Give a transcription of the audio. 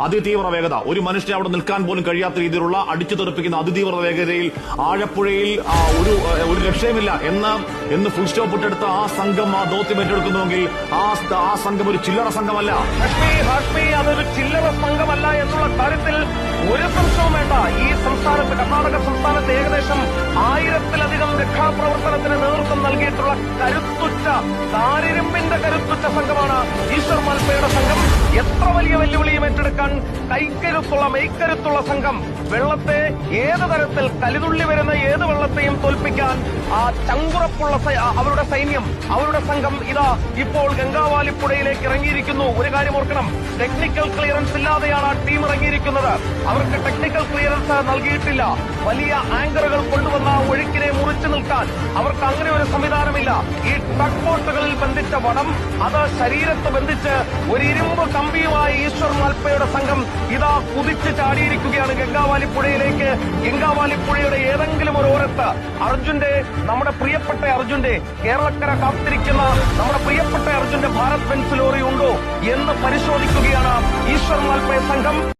അതിതീവ്ര വേഗത ഒരു മനുഷ്യനെ അവിടെ നിൽക്കാൻ പോലും കഴിയാത്ത രീതിയിലുള്ള അടിച്ചു തെറിപ്പിക്കുന്ന അതിതീവ്ര വേഗതയിൽ ആഴപ്പുഴയിൽ ഒരു ഒരു രക്ഷയുമില്ല. എന്ന് എന്ന് ഫുൾ സ്റ്റോപ്പ് ഇട്ടെടുത്ത ആ സംഘം ആ ദൗത്യം ഏറ്റെടുക്കുന്നുവെങ്കിൽ ആ ആ സംഘം ഒരു ചില്ലറ സംഘമല്ല. അതൊരു ചില്ലറ സംഘമല്ല എന്നുള്ള കാര്യത്തിൽ ഒരു സംശയവും വേണ്ട. ഈ സംസ്ഥാനത്ത് കർണാടക സംസ്ഥാനത്ത് ഏകദേശം ആയിരത്തിലധികം രക്ഷാപ്രവർത്തനത്തിന് നേതൃത്വം നൽകിയിട്ടുള്ള കരുത്തുറ്റ താരിരമ്പിന്റെ കരുത്തുറ്റ എത്ര വലിയ വെല്ലുവിളിയും ഏറ്റെടുക്കാൻ കൈക്കരുത്തുള്ള മെയ്ക്കരുത്തുള്ള സംഘം വെള്ളത്തെ ഏത് തരത്തിൽ കലിതുള്ളി വരുന്ന ഏത് വെള്ളത്തെയും തോൽപ്പിക്കാൻ ആ ചങ്കുറപ്പുള്ള അവരുടെ സൈന്യം അവരുടെ സംഘം ഇതാ ഇപ്പോൾ ഗംഗാവാലിപ്പുഴയിലേക്ക് ഇറങ്ങിയിരിക്കുന്നു. ഒരു കാര്യം ഓർക്കണം. ടെക്നിക്കൽ ക്ലിയറൻസ് ഇല്ലാതെയാണ് ആ ടീം ഇറങ്ങിയിരിക്കുന്നത്. അവർക്ക് ടെക്നിക്കൽ ക്ലിയറൻസ് നൽകിയിട്ടില്ല. വലിയ ആങ്കറുകൾ ഒഴുക്കിനെ അവർക്ക് അങ്ങനെ ഒരു സംവിധാനമില്ല. ഈ ട്രക്ക് ബോട്ടുകളിൽ ബന്ധിച്ച വടം അത് ശരീരത്ത് ബന്ധിച്ച് ഒരു ഇരുമ്പ് കമ്പിയുമായി ഈശ്വർ മൽപ്പയുടെ സംഘം ഇതാ കുതിച്ച് ചാടിയിരിക്കുകയാണ് ഗംഗാവാലി പുഴയിലേക്ക് ഗംഗാവാലി പുഴയുടെ ഏതെങ്കിലും ഒരു ഓരത്ത് അർജുന്റെ നമ്മുടെ പ്രിയപ്പെട്ട അർജുന്റെ കേരളക്കര കാത്തിരിക്കുന്ന നമ്മുടെ പ്രിയപ്പെട്ട അർജുന്റെ ഭാരത് ബെൻസ് ലോറി ഉണ്ടോ എന്ന് പരിശോധിക്കുകയാണ് ഈശ്വർ മൽപ്പയ സംഘം.